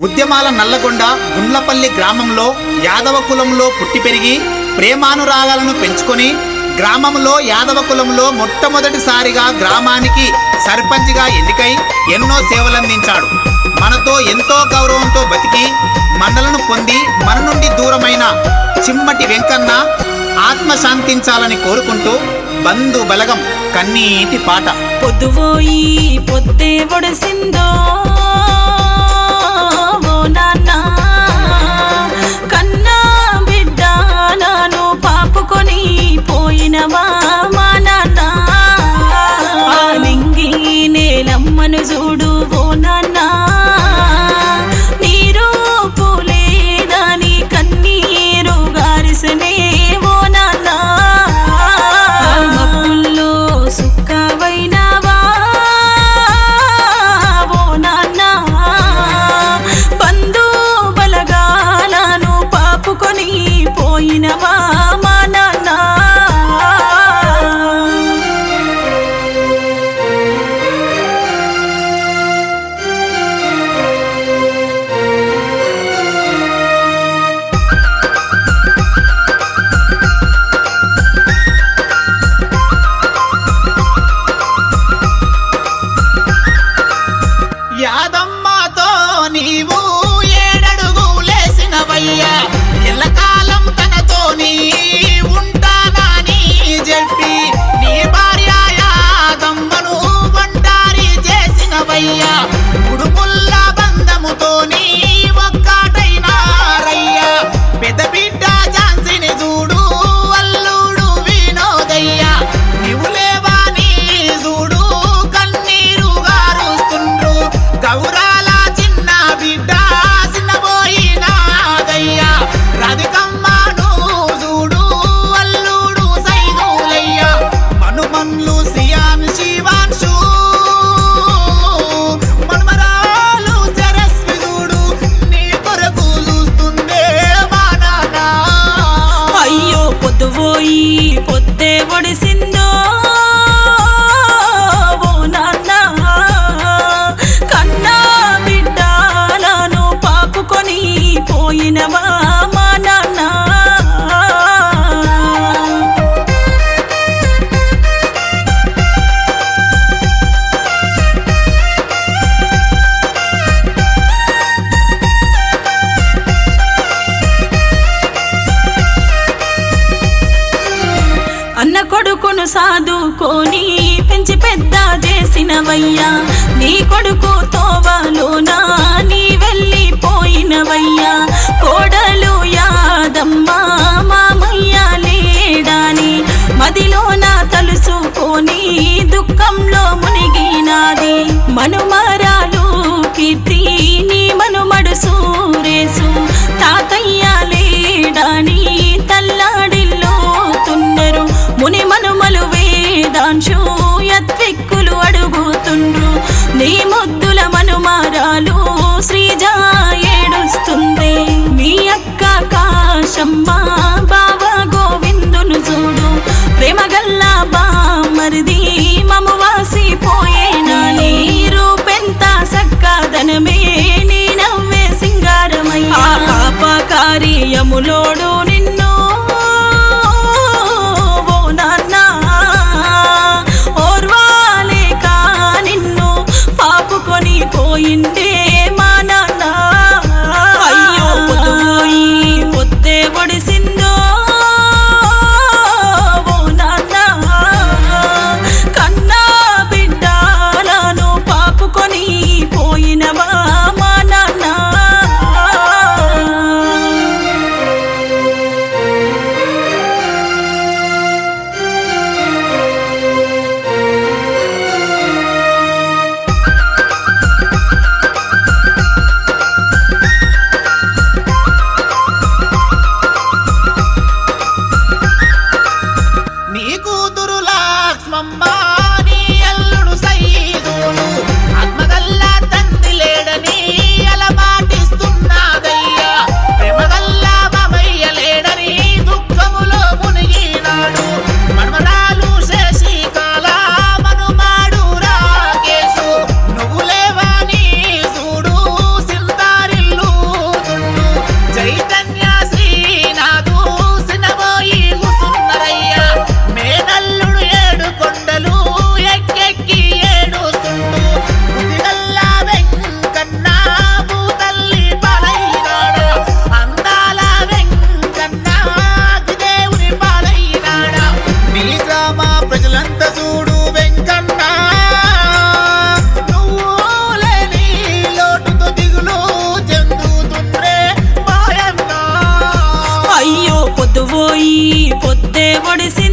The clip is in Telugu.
ఉద్యమాల నల్లగొండ గుండ్లపల్లి గ్రామంలో యాదవ కులంలో పుట్టి పెరిగి ప్రేమానురాగాలను పెంచుకొని గ్రామంలో యాదవ కులంలో మొట్టమొదటిసారిగా గ్రామానికి సర్పంచ్గా ఎన్నికై ఎన్నో సేవలందించాడు. మనతో ఎంతో గౌరవంతో బతికి మనలను పొంది మన నుండి దూరమైన చిమ్మటి వెంకన్న ఆత్మశాంతించాలని కోరుకుంటూ బంధు బలగం కన్నీటి పాట. పొద్దుపోయి పొద్దే అమ్మను చూడు ఓ నాన్నా. ಒಡಿಸಿನ್ನ సాదుకొని పెంచి పెద్ద చేసినవయ్యా. నీ కొడుకు తోవలోనా? அம்மா ಒಡಿಸಿ